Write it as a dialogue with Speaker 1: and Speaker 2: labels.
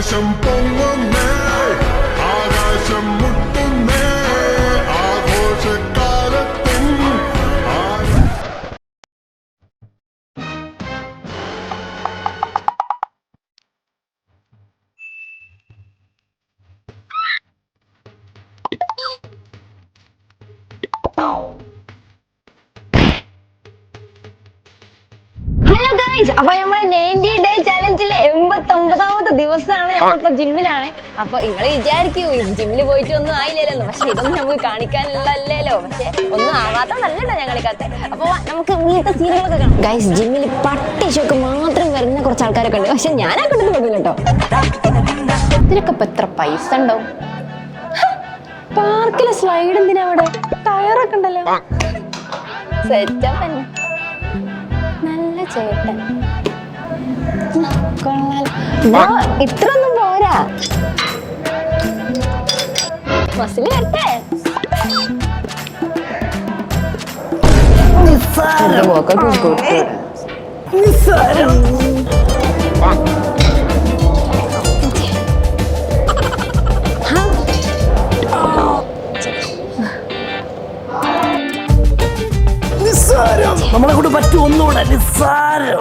Speaker 1: ആവേശം പൊങ്ങുന്നേ ആകാശം മുട്ടുന്നേ ആഘോഷക്കാലത്തിൻ ആ-
Speaker 2: ഹലോ ഗൈസ് അപ്പൊ നമ്മുടെ നയൻറ്റി ഡേ ചലഞ്ചിലെ എൺപത്തി ഒമ്പതാമത്തെ ദിവസമാണ് നമ്മളിപ്പോ ജിമ്മിലാണ് അപ്പൊ നിങ്ങൾ വിചാരിക്കൂ ജിമ്മിൽ പോയിട്ട് ഒന്നും ആയില്ലല്ലോ പക്ഷെ ഇതൊന്നും നമുക്ക് കാണിക്കാനുള്ളല്ലോ പക്ഷെ ഒന്നും ആവാത്ത നല്ലതാ ഞാൻ കാണിക്കാത്ത അപ്പൊ നമുക്ക് ഇങ്ങനത്തെ സീനുകളൊക്കെ കാണാം. ഗൈസ് ജിമ്മിൽ പട്ടി ഷോക്ക് മാത്രം വരുന്ന കുറച്ച് ആൾക്കാരൊക്കെ ഉണ്ട്. പക്ഷെ ഞാൻ ആ കണ്ടത് പോകില്ല കേട്ടോ. ഇതിനൊക്കെ ഇപ്പൊ എത്ര പൈസ ഉണ്ടാവും? പാർക്കിലെ സ്ലൈഡ് എന്തിനാ അവിടെ? ടയറൊക്കെ ഉണ്ടല്ലോ. സെറ്റപ്പ് തന്നെ. നല്ല ചേട്ടൻ. ഇത്രയൊന്നും പോരാ. ബസ്സിൽ വരട്ടെ.
Speaker 3: നമ്മളെ കൂടെ പറ്റും ഒന്നുകൂടെ. നിസ്സാരം.